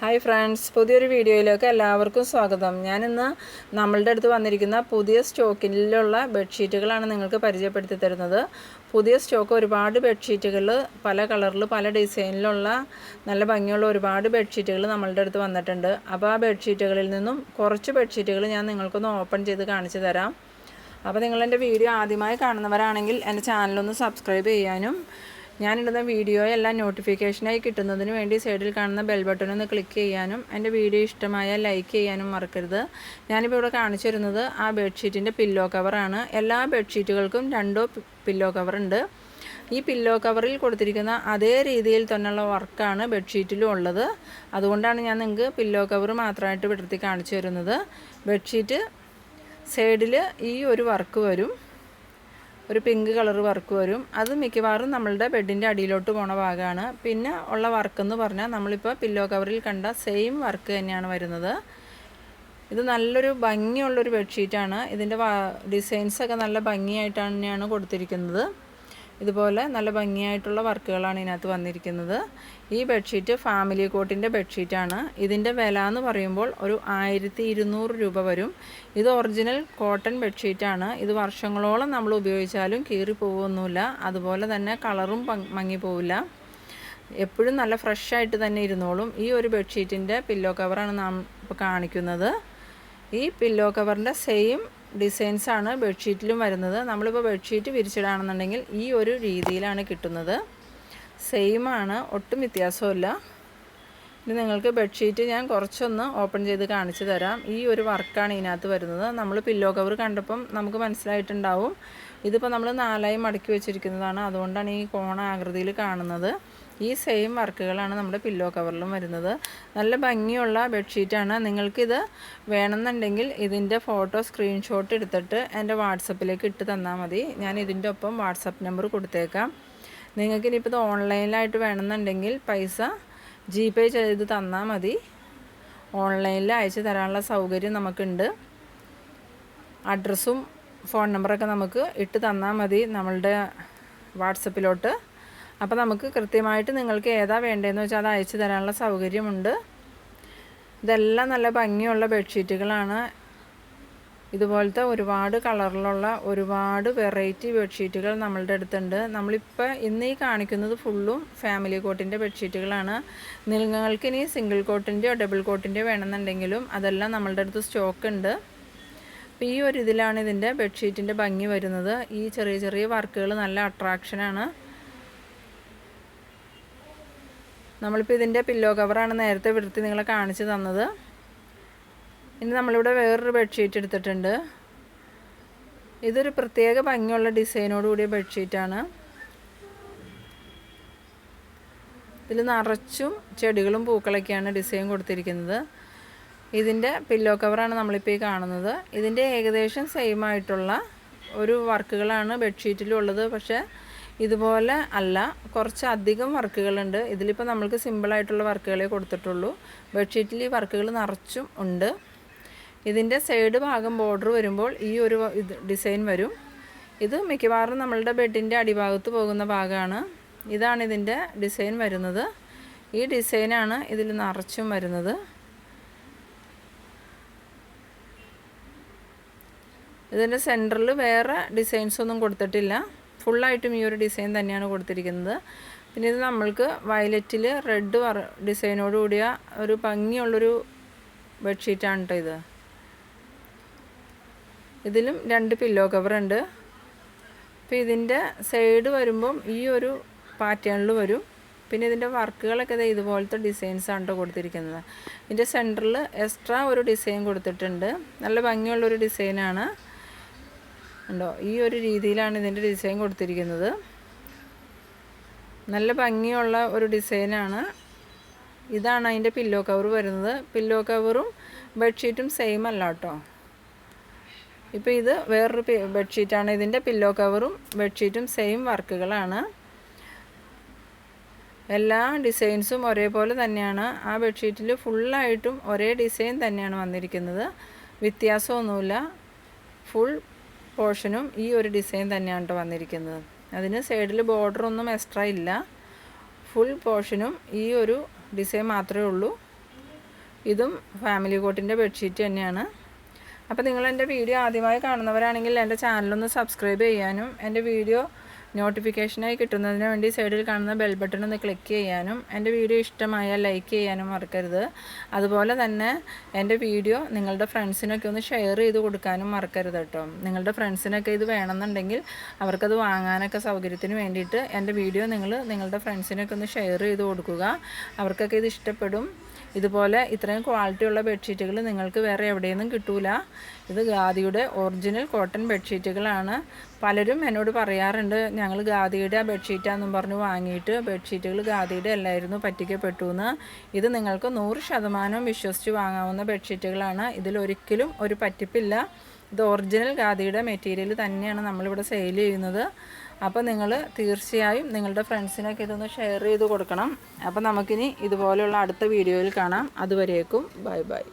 Hi friends പുതിയൊരു വീഡിയോയിലേക്ക് എല്ലാവർക്കും സ്വാഗതം. ഞാനിന്ന് നമ്മളുടെ അടുത്ത് വന്നിരിക്കുന്ന പുതിയ സ്റ്റോക്കിലുള്ള ബെഡ്ഷീറ്റുകളാണ് നിങ്ങൾക്ക് പരിചയപ്പെടുത്തി തരുന്നത്. പുതിയ സ്റ്റോക്ക് ഒരുപാട് ബെഡ്ഷീറ്റുകൾ പല കളറിൽ പല ഡിസൈനിലുള്ള നല്ല ഭംഗിയുള്ള ഒരുപാട് ബെഡ്ഷീറ്റുകൾ നമ്മളുടെ അടുത്ത് വന്നിട്ടുണ്ട്. അപ്പോൾ ആ ബെഡ്ഷീറ്റുകളിൽ നിന്നും കുറച്ച് ബെഡ്ഷീറ്റുകൾ ഞാൻ നിങ്ങൾക്കൊന്ന് ഓപ്പൺ ചെയ്ത് കാണിച്ചു തരാം. അപ്പോൾ നിങ്ങളെന്റെ വീഡിയോ ആദ്യമായി കാണുന്നവരാണെങ്കിൽ എന്റെ ചാനലൊന്ന് സബ്സ്ക്രൈബ് ചെയ്യാനും ഞാനിടുന്ന വീഡിയോയെല്ലാം നോട്ടിഫിക്കേഷനായി കിട്ടുന്നതിന് വേണ്ടി സൈഡിൽ കാണുന്ന ബെൽ ബട്ടൺ ഒന്ന് ക്ലിക്ക് ചെയ്യാനും എന്റെ വീഡിയോ ഇഷ്ടമായ ലൈക്ക് ചെയ്യാനും മറക്കരുത്. ഞാനിപ്പോൾ ഇവിടെ കാണിച്ചു തരുന്നത് ആ ബെഡ്ഷീറ്റിന്റെ പില്ലോ കവറാണ് എല്ലാ ബെഡ്ഷീറ്റുകൾക്കും രണ്ടോ പില്ലോ കവറുണ്ട് ഈ പില്ലോ കവറിൽ കൊടുത്തിരിക്കുന്ന അതേ രീതിയിൽ തന്നെയുള്ള വർക്കാണ് ബെഡ്ഷീറ്റിലും ഉള്ളത്. അതുകൊണ്ടാണ് ഞാൻ നിങ്ങൾക്ക് പില്ലോ കവർ മാത്രമായിട്ട് വിടർത്തി കാണിച്ചു തരുന്നത്. ബെഡ്ഷീറ്റ് സൈഡിൽ ഈ ഒരു വർക്ക് വരും. ഒരു പിങ്ക് കളർ വർക്ക് വരും. അത് മിക്കവാറും നമ്മളുടെ ബെഡിന്റെ അടിയിലോട്ട് പോണ ഭാഗമാണ് പിന്നെ ഉള്ള വർക്ക് എന്ന് പറഞ്ഞാൽ നമ്മളിപ്പോൾ പില്ലോ കവറിൽ കണ്ട സെയിം വർക്ക് തന്നെയാണ് വരുന്നത്. ഇത് നല്ലൊരു ഭംഗിയുള്ളൊരു ബെഡ്ഷീറ്റാണ് ഇതിന്റെ ഡിസൈൻസൊക്കെ നല്ല ഭംഗിയായിട്ട് തന്നെയാണ് കൊടുത്തിരിക്കുന്നത്. ഇതുപോലെ നല്ല ഭംഗിയായിട്ടുള്ള വർക്കുകളാണ് ഇതിനകത്ത് വന്നിരിക്കുന്നത്. ഈ ബെഡ്ഷീറ്റ് ഫാമിലി കോട്ടിന്റെ ബെഡ്ഷീറ്റാണ്. ഇതിന്റെ വില എന്ന് പറയുമ്പോൾ ഒരു ആയിരത്തി ഇരുന്നൂറ് രൂപ വരും. ഇത് ഒറിജിനൽ കോട്ടൺ ബെഡ്ഷീറ്റാണ്. ഇത് വർഷങ്ങളോളം നമ്മൾ ഉപയോഗിച്ചാലും കീറി അതുപോലെ തന്നെ കളറും മങ്ങിപ്പോവില്ല. എപ്പോഴും നല്ല ഫ്രഷ് ആയിട്ട് തന്നെ ഇരുന്നോളും. ഈ ഒരു ബെഡ്ഷീറ്റിന്റെ പില്ലോ കവറാണ് നാം ഇപ്പോൾ കാണിക്കുന്നത്. ഈ പില്ലോ കവറിന്റെ സെയിം ഡിസൈൻസാണ് ബെഡ്ഷീറ്റിലും വരുന്നത്. നമ്മളിപ്പോൾ ബെഡ്ഷീറ്റ് വിരിച്ചിടാണെന്നുണ്ടെങ്കിൽ ഈ ഒരു രീതിയിലാണ് കിട്ടുന്നത്. സെയിം ആണ് ഒട്ടും വ്യത്യാസമില്ല ഇനി നിങ്ങൾക്ക് ബെഡ്ഷീറ്റ് ഞാൻ കുറച്ചൊന്ന് ഓപ്പൺ ചെയ്ത് കാണിച്ചു തരാം. ഈ ഒരു വർക്കാണ് ഇതിനകത്ത് വരുന്നത്. നമ്മൾ പില്ലോ കവർ കണ്ടപ്പം നമുക്ക് മനസ്സിലായിട്ടുണ്ടാവും. ഇതിപ്പോൾ നമ്മൾ നാലായി മടക്കി വെച്ചിരിക്കുന്നതാണ്. അതുകൊണ്ടാണ് ഈ കോണ ആകൃതിയിൽ കാണുന്നത്. ഈ സെയിം വർക്കുകളാണ് നമ്മുടെ പില്ലോ കവറിലും വരുന്നത്. നല്ല ഭംഗിയുള്ള ബെഡ്ഷീറ്റാണ്. നിങ്ങൾക്കിത് വേണമെന്നുണ്ടെങ്കിൽ ഇതിന്റെ ഫോട്ടോ സ്ക്രീൻഷോട്ട് എടുത്തിട്ട് എന്റെ വാട്സപ്പിലേക്ക് ഇട്ട് തന്നാൽ മതി. ഞാൻ ഇതിന്റെ ഒപ്പം വാട്സപ്പ് നമ്പർ കൊടുത്തേക്കാം. നിങ്ങൾക്ക് ഇനിയിപ്പോൾ ഇത് ഓൺലൈനിലായിട്ട് വേണമെന്നുണ്ടെങ്കിൽ പൈസ ജി പേ ചെയ്ത് തന്നാൽ മതി. ഓൺലൈനിൽ അയച്ചു തരാനുള്ള സൗകര്യം നമുക്കുണ്ട്. അഡ്രസ്സും ഫോൺ നമ്പറൊക്കെ നമുക്ക് ഇട്ട് തന്നാൽ മതി നമ്മളുടെ വാട്സപ്പിലോട്ട്. അപ്പോൾ നമുക്ക് കൃത്യമായിട്ട് നിങ്ങൾക്ക് ഏതാ വേണ്ടതെന്ന് വെച്ചാൽ അത് അയച്ചു തരാനുള്ള സൗകര്യമുണ്ട്. ഇതെല്ലാം നല്ല ഭംഗിയുള്ള ബെഡ്ഷീറ്റുകളാണ്. ഇതുപോലത്തെ ഒരുപാട് കളറിലുള്ള ഒരുപാട് വെറൈറ്റി ബെഡ്ഷീറ്റുകൾ നമ്മളുടെ അടുത്തുണ്ട്. നമ്മളിപ്പോൾ ഇന്ന് ഈ കാണിക്കുന്നത് ഫുള്ളും ഫാമിലി കോട്ടിന്റെ ബെഡ്ഷീറ്റുകളാണ്. നിങ്ങൾക്ക് ഇനി സിംഗിൾ കോട്ടിന്റെയോ ഡബിൾ കോട്ടിന്റെയോ വേണമെന്നുണ്ടെങ്കിലും അതെല്ലാം നമ്മളുടെ അടുത്ത് സ്റ്റോക്ക് ഉണ്ട്. അപ്പോൾ ഈ ഒരു ഇതിലാണ് ഇതിന്റെ ബെഡ്ഷീറ്റിന്റെ ഭംഗി വരുന്നത്. ഈ ചെറിയ ചെറിയ വർക്കുകൾ നല്ല അട്രാക്ഷനാണ്. നമ്മളിപ്പോൾ ഇതിന്റെ പില്ലോ കവറാണ് നേരത്തെ വിടുത്തി നിങ്ങളെ കാണിച്ചു തന്നത്. ഇനി നമ്മളിവിടെ വേറൊരു ബെഡ്ഷീറ്റ് എടുത്തിട്ടുണ്ട്. ഇതൊരു പ്രത്യേക ഭംഗിയുള്ള ഡിസൈനോട് കൂടിയ ബെഡ്ഷീറ്റാണ് ഇതിൽ നിറച്ചും ചെടികളും പൂക്കളൊക്കെയാണ് ഡിസൈൻ കൊടുത്തിരിക്കുന്നത്. ഇതിന്റെ പില്ലോ കവറാണ് നമ്മളിപ്പോൾ ഈ കാണുന്നത്. ഇതിന്റെ ഏകദേശം സെയിം ആയിട്ടുള്ള ഒരു വർക്കുകളാണ് ബെഡ്ഷീറ്റിലുള്ളത് പക്ഷേ ഇതുപോലെ അല്ല കുറച്ച് അധികം വർക്കുകളുണ്ട്. ഇതിലിപ്പോൾ നമ്മൾക്ക് സിമ്പിളായിട്ടുള്ള വർക്കുകളെ കൊടുത്തിട്ടുള്ളൂ. ബെഡ്ഷീറ്റിൽ ഈ വർക്കുകൾ നിറച്ചും ഉണ്ട്. ഇതിന്റെ സൈഡ് ഭാഗം ബോർഡർ വരുമ്പോൾ ഈ ഒരു ഇത് ഡിസൈൻ വരും. ഇത് മിക്കവാറും നമ്മളുടെ ബെഡിന്റെ അടിഭാഗത്ത് പോകുന്ന ഭാഗമാണ്. ഇതാണ് ഇതിന്റെ ഡിസൈൻ വരുന്നത്. ഈ ഡിസൈനാണ് ഇതിൽ നിറച്ചും വരുന്നത്. ഇതിന്റെ സെന്ററിൽ വേറെ ഡിസൈൻസ് ഒന്നും കൊടുത്തിട്ടില്ല. ഫുള്ളായിട്ടും ഈ ഒരു ഡിസൈൻ തന്നെയാണ് കൊടുത്തിരിക്കുന്നത്. പിന്നെ ഇത് നമ്മൾക്ക് വയലറ്റിൽ റെഡ് വർ ഡിസൈനോട് കൂടിയ ഒരു ഭംഗിയുള്ളൊരു ബെഡ്ഷീറ്റാണ് കേട്ടോ ഇത്. ഇതിലും രണ്ട് പില്ലോ കവറുണ്ട് അപ്പോൾ ഇതിന്റെ സൈഡ് വരുമ്പം ഈ ഒരു പാറ്റേണിൽ വരും. പിന്നെ ഇതിന്റെ വർക്കുകളൊക്കെ ഇത് ഇതുപോലത്തെ ഡിസൈൻസാണ് കേട്ടോ കൊടുത്തിരിക്കുന്നത്. ഇതിന്റെ സെന്ററിൽ എക്സ്ട്രാ ഒരു ഡിസൈൻ കൊടുത്തിട്ടുണ്ട്. നല്ല ഭംഗിയുള്ളൊരു ഡിസൈനാണ്. ഉണ്ടോ? ഈ ഒരു രീതിയിലാണ് ഇതിന്റെ ഡിസൈൻ കൊടുത്തിരിക്കുന്നത്. നല്ല ഭംഗിയുള്ള ഒരു ഡിസൈനാണ് ഇതാണ് അതിന്റെ പില്ലോ കവർ വരുന്നത്. പില്ലോ കവറും ബെഡ്ഷീറ്റും സെയിം അല്ല കേട്ടോ. ഇപ്പോൾ ഇത് വേറൊരു ബെഡ്ഷീറ്റാണ് ഇതിന്റെ പില്ലോ കവറും ബെഡ്ഷീറ്റും സെയിം വർക്കുകളാണ്. എല്ലാ ഡിസൈൻസും ഒരേപോലെ തന്നെയാണ്. ആ ബെഡ്ഷീറ്റിൽ ഫുള്ളായിട്ടും ഒരേ ഡിസൈൻ തന്നെയാണ് വന്നിരിക്കുന്നത്. വ്യത്യാസമൊന്നുമില്ല. ഫുൾ പോർഷനും ഈ ഒരു ഡിസൈൻ തന്നെയാണ് കേട്ടോ വന്നിരിക്കുന്നത്. അതിന് സൈഡിൽ ബോർഡർ ഒന്നും എക്സ്ട്രാ ഇല്ല. ഫുൾ പോർഷനും ഈ ഒരു ഡിസൈൻ മാത്രമേ ഉള്ളൂ. ഇതും ഫാമിലി കോട്ടിന്റെ ബെഡ്ഷീറ്റ് തന്നെയാണ്. അപ്പോൾ നിങ്ങൾ എന്റെ വീഡിയോ ആദ്യമായി കാണുന്നവരാണെങ്കിൽ എന്റെ ചാനലൊന്ന് സബ്സ്ക്രൈബ് ചെയ്യാനും എന്റെ വീഡിയോ നോട്ടിഫിക്കേഷനായി കിട്ടുന്നതിന് വേണ്ടി സൈഡിൽ കാണുന്ന ബെൽ ബട്ടൺ ഒന്ന് ക്ലിക്ക് ചെയ്യാനും എന്റെ വീഡിയോ ഇഷ്ടമായാൽ ലൈക്ക് ചെയ്യാനും മറക്കരുത്. അതുപോലെ തന്നെ എന്റെ വീഡിയോ നിങ്ങളുടെ ഫ്രണ്ട്സിനൊക്കെ ഒന്ന് ഷെയർ ചെയ്ത് കൊടുക്കാനും മറക്കരുത് കേട്ടോ. നിങ്ങളുടെ ഫ്രണ്ട്സിനൊക്കെ ഇത് വേണമെന്നുണ്ടെങ്കിൽ അവർക്കത് വാങ്ങാനൊക്കെ സൗകര്യത്തിന് വേണ്ടിയിട്ട് എന്റെ വീഡിയോ നിങ്ങൾ നിങ്ങളുടെ ഫ്രണ്ട്സിനൊക്കെ ഒന്ന് ഷെയർ ചെയ്ത് കൊടുക്കുക. അവർക്കൊക്കെ ഇത് ഇഷ്ടപ്പെടും. ഇതുപോലെ ഇത്രയും ക്വാളിറ്റിയുള്ള ബെഡ്ഷീറ്റുകൾ നിങ്ങൾക്ക് വേറെ എവിടെയൊന്നും കിട്ടൂല. ഇത് ഗാദിയുടെ ഒറിജിനൽ കോട്ടൺ ബെഡ്ഷീറ്റുകളാണ് പലരും എന്നോട് പറയാറുണ്ട് ഞങ്ങൾ ഗാദിയുടെ ആ ബെഡ്ഷീറ്റാന്നും പറഞ്ഞ് വാങ്ങിയിട്ട് ബെഡ്ഷീറ്റുകൾ ഗാദിയുടെ അല്ലായിരുന്നു പറ്റിക്കപ്പെട്ടു എന്ന് ഇത് നിങ്ങൾക്ക് നൂറ് ശതമാനം വിശ്വസിച്ച് വാങ്ങാവുന്ന ബെഡ്ഷീറ്റുകളാണ് ഇതിലൊരിക്കലും ഒരു പറ്റിപ്പില്ല. ഇത് ഒറിജിനൽ ഖാദിയുടെ മെറ്റീരിയൽ തന്നെയാണ് നമ്മളിവിടെ സെയിൽ ചെയ്യുന്നത്. അപ്പോൾ നിങ്ങൾ തീർച്ചയായും നിങ്ങളുടെ ഫ്രണ്ട്സിനൊക്കെ ഇതൊന്ന് ഷെയർ ചെയ്ത് കൊടുക്കണം. അപ്പോൾ നമുക്കിനി ഇതുപോലെയുള്ള അടുത്ത വീഡിയോയിൽ കാണാം. അതുവരേക്കും ബൈ ബൈ